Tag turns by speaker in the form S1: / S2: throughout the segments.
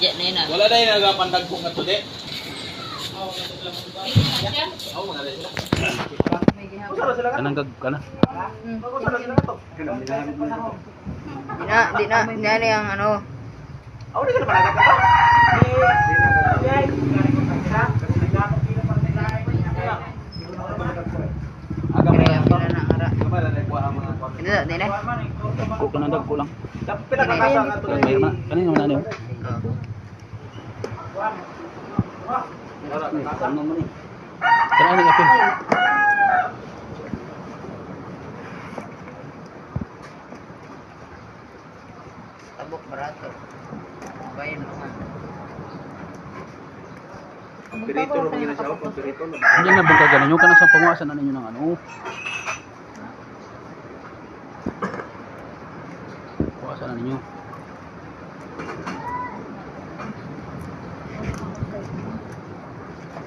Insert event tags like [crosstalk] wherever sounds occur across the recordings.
S1: Diyan na yun ah.
S2: Wala na yung nagapandag kong ato di. Oo, mga rin sila.
S3: Kanang gag kana.
S1: Di na, di na, di na yung ano.
S2: Oo, di ka na ka pa. Aga
S1: Kaya yung na ara.
S2: Kamay na nagkuha ang mga kwan.
S1: Hindi na, di na.
S3: Ko kanang dag ko lang. Kaya mayroon na. Kanina man ano. Ano mo ni? Kana ni kapin.
S1: Tabok barato. Bayan naman.
S2: Pirito na mga siya. Pirito na.
S3: Hindi na bungkag ganun. Yung kanang sa panguasan na ninyo ng ano. Panguasan na ninyo.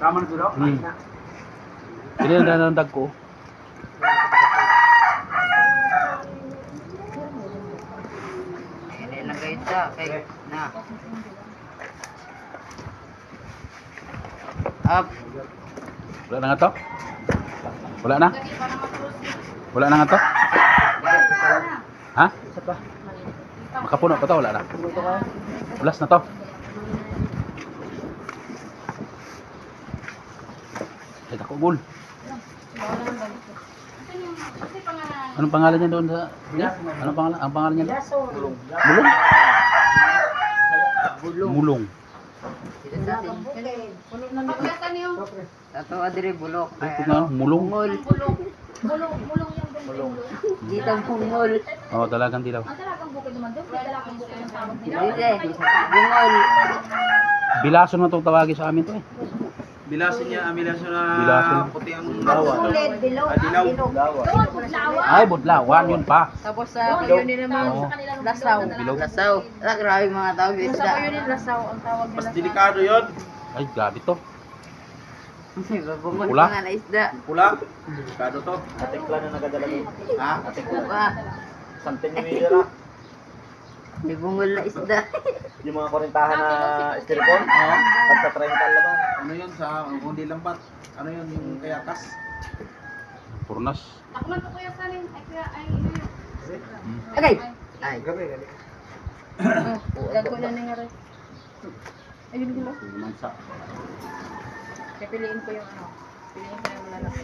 S2: Tama na sila.
S3: Hmm. Hindi na ng dag ko.
S1: Hindi na kayo sa kay na. Up.
S3: Wala na nga to? Wala na? Wala na nga to? Ha? Makapuno pa to? Wala na? Ulas na to? Ay, ako gul. Anong pangalan niya doon sa... Anong pangalan? Ang pangalan niya doon? Mulong. Mulong? Mulong.
S1: Dito sa atin. Tato adire bulok.
S3: Ito nga, mulong.
S1: Bungol.
S4: Bulong, bulong yung bulong.
S1: Dito ang bungol.
S3: Oo, talagang dilaw.
S4: Ang talagang bukid naman doon, talagang bukid ng tawag nila.
S1: Bungol.
S3: Bilason na itong tawagin sa amin to eh.
S2: Bilasin niya, bilasin na
S3: Bilasin.
S2: puti ang
S4: dilaw,
S2: Ah, dilaw.
S4: Doon.
S3: Ay, budlawan yun pa.
S1: Tapos sa yun din naman.
S3: Oo.
S1: Lasaw. Lasaw. Ah, grabe mga tawag sa isda.
S4: lasaw ang tawag
S2: Mas delikado yon.
S3: Ay, grabe to.
S1: Bungol
S3: Pula.
S1: nga na isda.
S2: Pula. Delikado to. Atikla na nagadala mo. Ha? Atikla.
S1: Pa.
S2: Something new year
S1: May bungol na isda. [laughs]
S2: Yung mga kurintahan na styrofoam. Oo. Pagka 30 laman. Ano yun sa hindi lambat? Ano yun yung kayakas?
S3: Purnas.
S4: Ako man po kuya salin, ay kuya, ay, ay,
S1: Okay. Ay.
S2: Gabi, gabi. [coughs]
S4: Yan ko na nangyari. Ayun ko lang.
S2: Mansa.
S4: Kaya piliin ko yung ano. Piliin ko yung lalaki.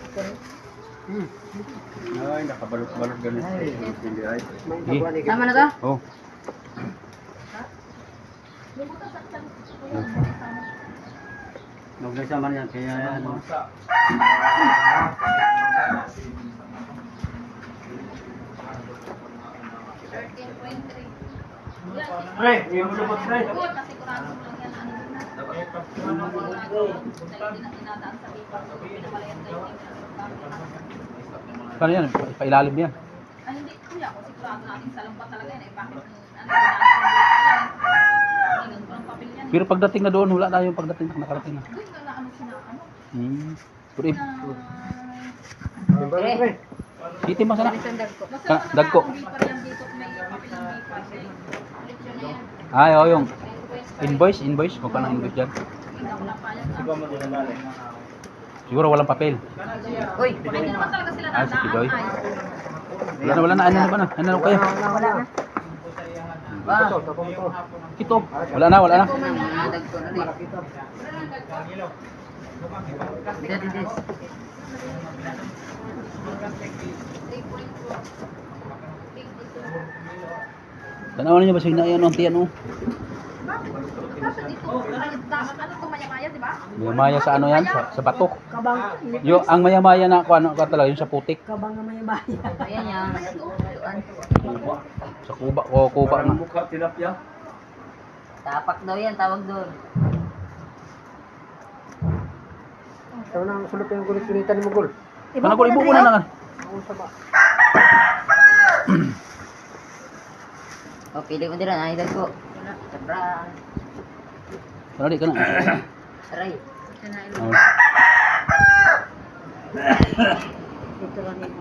S2: Ay, nakabalot-balot ganun. Hindi ay.
S1: Tama na to?
S3: Oh.
S2: Nagsasama niyan, kaya yan. Mansa. Pre, yung mo lupot pre.
S4: Good, kasi kurado mo lang yan. Ano yun na? Sigurado. Dahil hindi na tinadaan sa iba. Pinamalayan tayo.
S3: Paano yan? Pa- Pailalim yan.
S4: Ay, hindi. Kuya, kung sigurado natin sa lambat talaga yan. Eh, bakit? Ano, ginagawa ko lang. Inan ko ng papel yan.
S3: Pero pagdating na doon, wala na yung pagdating na nakarating na.
S4: Na ano.
S3: Hmm. Pero if,
S1: Pre.
S3: city mo sana.
S4: Basta
S3: Ka- dagko.
S4: Eh, na.
S3: Ay, oh, yung
S4: May request.
S3: invoice, invoice. Huwag ka ng invoice dyan.
S4: Napayag.
S2: Siguro
S3: walang papel.
S1: Uy.
S4: Hindi naman talaga sila
S3: Ah, si Pidoy.
S4: Ay,
S3: Wala na, wala na. Ano na ba na? Ano na kayo?
S1: Wala na. Ba.
S3: Ito. Wala na, wala na. Tanawan niyo ba sa hinayaan ang tiyan, oh.
S4: Ano maya-maya,
S3: sa ano yan? Sa, sa batok. Yung, ang maya-maya na kuha ano, ka talaga, yung sa putik.
S1: Ayan yan. Tuan.
S3: Sa kuba, o kuba na.
S2: Mukha tilapia.
S1: Tapak daw yan, tawag doon.
S2: Ito na ang sulot yung kulit-kulitan mo, Gul.
S3: Ano ko, ibuko na lang.
S1: O, pili mo din ay ko. Sabra.
S3: Sarali ka na. [coughs]
S1: Saray.
S3: Oh.
S2: Ito lang yung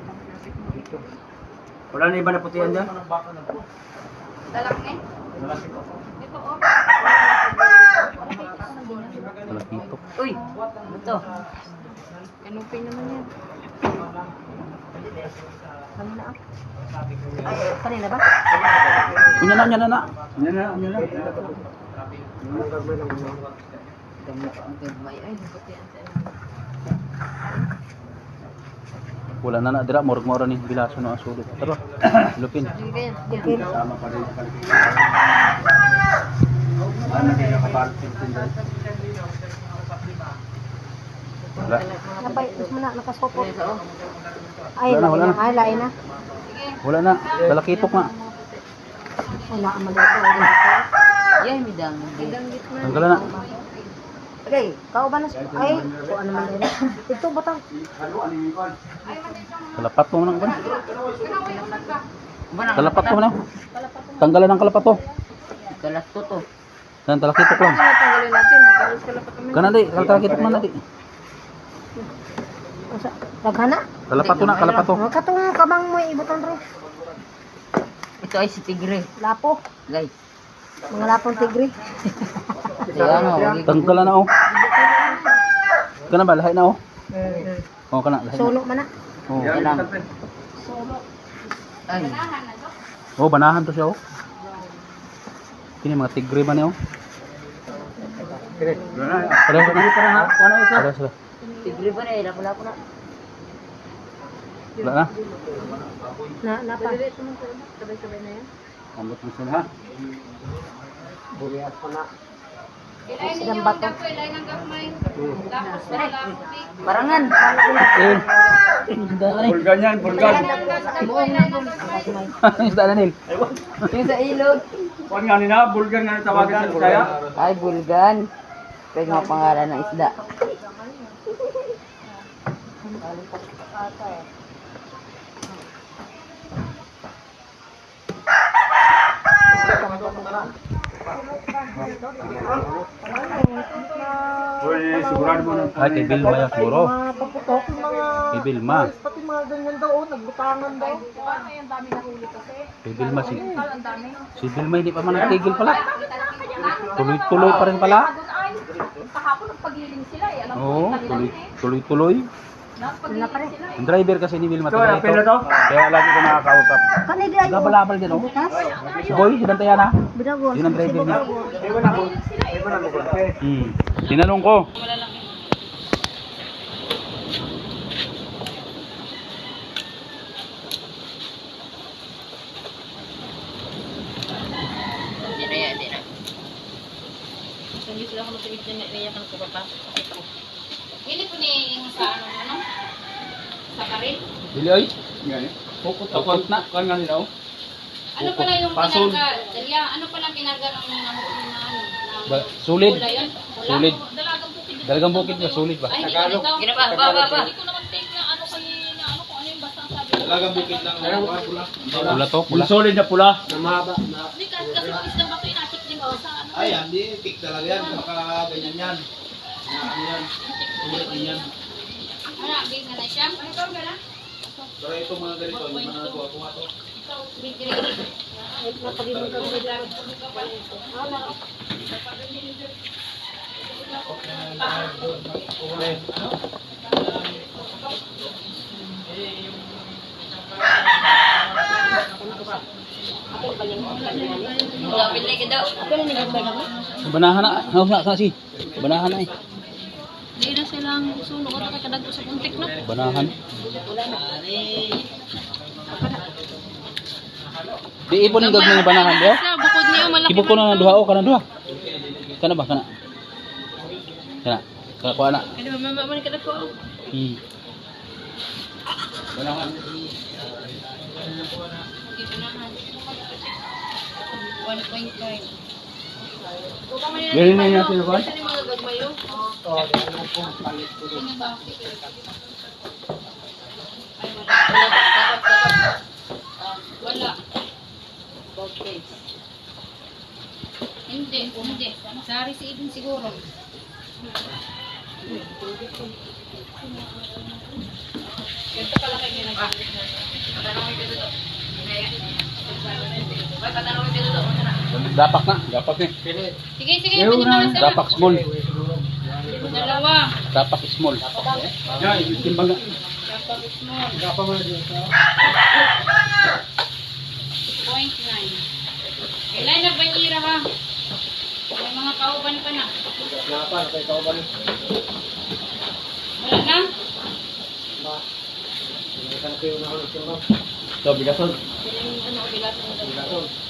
S2: Wala na iba na putihan dyan?
S4: Lalaki? Lalaki po. Ito o. Lalaki po. Uy!
S1: Ito. Kanupin naman yan. Kanina ah. Ba?
S3: Unya na, unya na na.
S2: Yan na, yan na.
S3: Wala na na dira morg mo ni bilaso no asulit. Tara. Lupin.
S1: Sige.
S2: Tama pa rin Ano kaya nakabalpin din?
S3: Wala.
S5: Napay, mo na, nakasopot.
S1: oh.
S5: Ay,
S3: Wala na, wala na.
S5: na. Ay, lain na.
S3: Wala na. Dalakitok na.
S5: Wala ka malito.
S1: Yan, midang.
S3: Tanggalan na.
S5: Okay, kao ba na? Ay, ko ano man din. Ito ba tang?
S3: Kalapat mo na ba? Kalapat mo na. Tanggalan ng kalapat to.
S1: Kalas to to.
S3: Yan talakitok lang.
S1: Tanggalin natin. Kalas kalapat naman.
S3: Kana di, talakitok na di.
S5: Daghana.
S3: Kalapat to na, kalapat to.
S5: Ang katong kamang mo ibuton ro.
S1: Ito ay si Tigre.
S5: Lapo,
S1: Guys.
S5: mga lapong tigre.
S1: Wagi ko.
S3: Tanggalan na oh. Kana ba lahi na oh. Oh kana lahi na.
S5: Suno man na.
S3: Oh.
S1: Yan lang. Ay.
S3: Oh, banahan to siya oh. Kini mga tigre man oh. Para para para Para sila.
S1: Tigre ba na? Lapo-lapo na.
S3: Wala na.
S5: Na, napa.
S1: Sabay-sabay na yan.
S3: Ambot mo sila ha.
S5: Silang bato.
S1: Barangan.
S3: Eh. Isda na ni.
S2: Bulgan yan, bulgan.
S3: Isda [laughs] na nil.
S1: Yung sa ilog.
S2: Kuan nga nila, bulgan nga tawagan sa Bisaya.
S1: Ay, bulgan. Pwede nga pangalan ng isda.
S2: Uy, sigurado mo na.
S3: Ay, kay Bilma yan siguro.
S5: Paputok, yung mga...
S3: Kay Bilma.
S5: Pati mga ganyan daw, oh, nagbutangan daw.
S3: Kay Bilma si... Si Bilma hindi pa man nagtigil pala. Tuloy-tuloy pa rin pala.
S4: Kahapon nagpagiling sila eh. Alam
S3: Oo, tuloy, tuloy-tuloy.
S5: Pa.
S3: Yung driver kasi ni Bilma.
S2: Ito,
S3: taga
S2: na
S3: ito.
S2: to?
S3: Kaya lagi ko nakakausap. Gabal-abal din oh.
S5: Butas.
S3: Si Boy, sinantayan na. Yun ang driver niya. Hmm. Tinanong ko.
S1: Hindi na yan, hindi na. Hindi sila ako nasa itna niya kan ko pa.
S4: Hindi Sa karin.
S3: Dili ay.
S2: Gani.
S3: Pukot Pukot na.
S2: Kuan nga nila, oh.
S4: Ano pala yung
S2: Pason.
S4: kinarga? Dalia, ano pala kinarga ng mga na ano?
S3: Ba,
S4: yun? Wala?
S3: Sulit.
S4: Dalagang bukid.
S3: Dalagang bukid ba? Sulit ba?
S4: Ay, hindi
S2: Tagalog.
S4: ganito.
S1: Gina ba? Ba, ba, ba.
S4: Hindi ko naman take na ano kay na ano kung ano yung basta ang sabi.
S2: Talagang bukid lang. Pula.
S3: Pula to, pula.
S2: Yung solid na pula. Na mahaba. Na...
S4: Hindi kasi kasi yung isang bato inatik din ako sa ano.
S6: Ay, hindi. Tik talaga yan. Baka ganyan yan. Na ano yan. Ulit din yan.
S4: Ano, big na na siya. Ano ka na?
S6: Pero ito mga ganito, yung mga kuha-kuha to.
S4: Ikaw, big grade.
S1: Gawin lagi daw.
S3: Banahan na. Haus na kasi. Banahan na eh.
S4: Hindi na silang suno ko na kadagto sa puntik na.
S3: Banahan. Di ipon yung gagawin banahan.
S4: Sa bukod niya malaki.
S3: Ibog ko na ng duha o kana duha. Kana ba kana? Kana. Kana ko ana.
S4: Hindi ba mamaman ka na po?
S3: Hmm.
S6: Banahan.
S4: Na ha. 1.5.
S2: Ganyan na natin, Juan.
S4: Kasi mga gagmayo. Oo. Sino ba? Ay, wala. Wala. Hindi, hindi. Sari si Eden siguro. Ganito pala kayo ginagawa. Patanongin ko dito. Ay, patanongin ko dito.
S3: Dapak na, dapak ni.
S4: Sige, sige, pwede mo na sir.
S3: Dapak small.
S4: Dalawa.
S3: Tapak small. Yan, timbang nga.
S4: Point nine. Kailan na banyira ha? May mga kauban pa na.
S2: Napa, kay kauban.
S4: Wala na?
S2: Ito, bigason.
S4: Siling ano, bilasan mo daw.
S2: Bigason.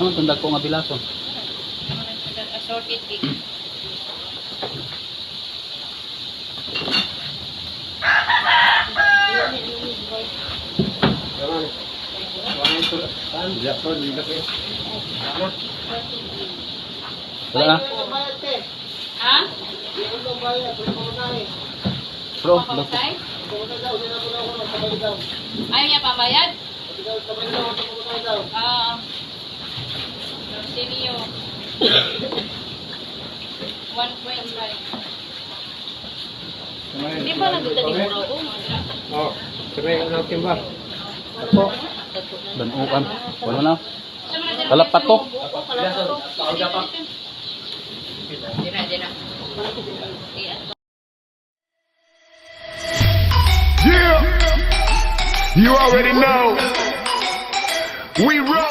S3: Ano tundag ko nga bilason?
S4: Assorted cake.
S3: Wala na.
S4: Ha?
S3: Bro,
S4: Papamatay? Ayaw niya pabayad? Ah. Senior. 1.5. Hindi ba nagdita ni Muro ko?
S2: Oh, sabi ano timba?
S3: Banukan. Wala na. Kalapat to.
S4: Di na, di na.
S7: Yeah, you already know. We roll.